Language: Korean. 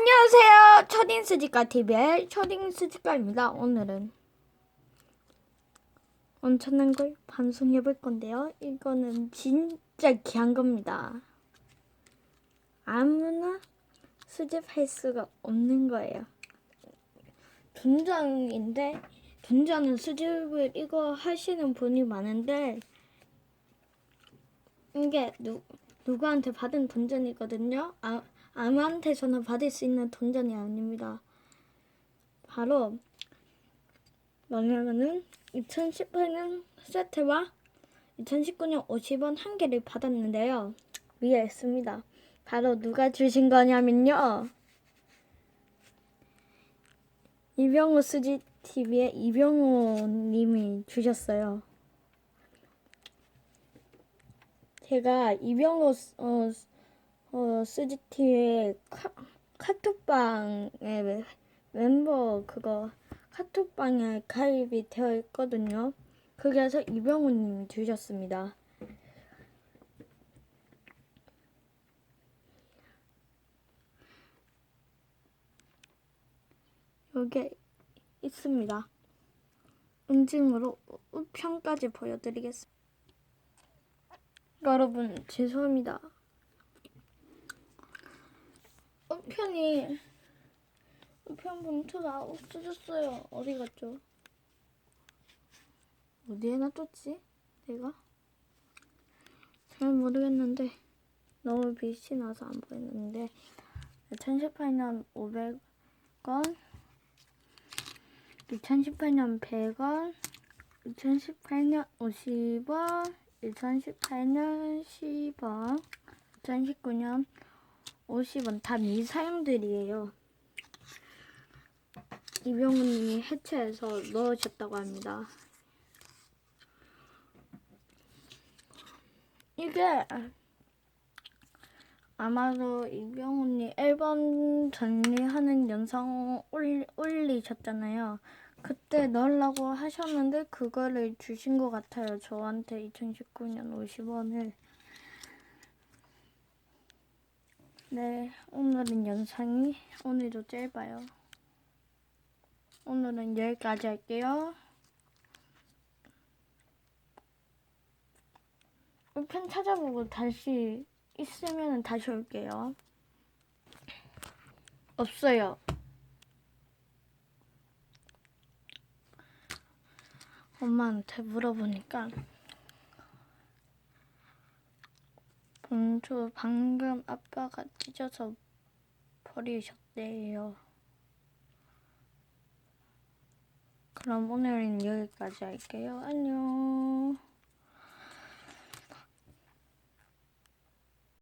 안녕하세요. 초딩 스지카 TV의 초딩 스지카입니다. 오늘은 엄청난 걸 방송해 볼 건데요. 이거는 진짜 귀한 겁니다. 아무나 수집할 수가 없는 거예요. 돈장인데 돈장은 수집을 이거 하시는 분이 많은데 이게 누 누구한테 받은 돈전이거든요. 아 아무한테서나 받을 수 있는 돈전이 아닙니다. 바로 뭐냐면은 2018년 세트와 2019년 50원 한 개를 받았는데요. 위에 있습니다. 바로 누가 주신 거냐면요. 이병호 수지 TV의 이병호 님이 주셨어요. 제가 이병호 어, 어, 카, 카톡방에 멤- 멤버 그거 카톡방에 가입이 되어 있거든요. 그래서 이병호님이 주셨습니다. 여기 있습니다. 인증으로 우편까지 보여드리겠습니다. 여러분 죄송합니다. 우편이 우편 봉투가 없어졌어요. 어디 갔죠? 어디에 놔뒀지? 내가? 잘 모르겠는데 너무 빛이 나서 안 보이는데 2018년 500원 2018년 100원 2018년 50원 2018년 10원 2019년 50원 다 미사용들이에요. 이병훈님이 해체해서 넣으셨다고 합니다. 이게 아마도 이병훈이 앨범 정리하는 영상 올, 올리셨잖아요. 그때 넣으려고 하셨는데 그거를 주신 것 같아요. 저한테 2019년 50원을. 네, 오늘은 영상이 오늘도 짧아요. 오늘은 여기까지 할게요. 우편 찾아보고 다시 있으면 다시 올게요. 없어요. 엄마한테 물어보니까 봉투 방금 아빠가 찢어서 버리셨대요. 그럼 오늘은 여기까지 할게요. 안녕.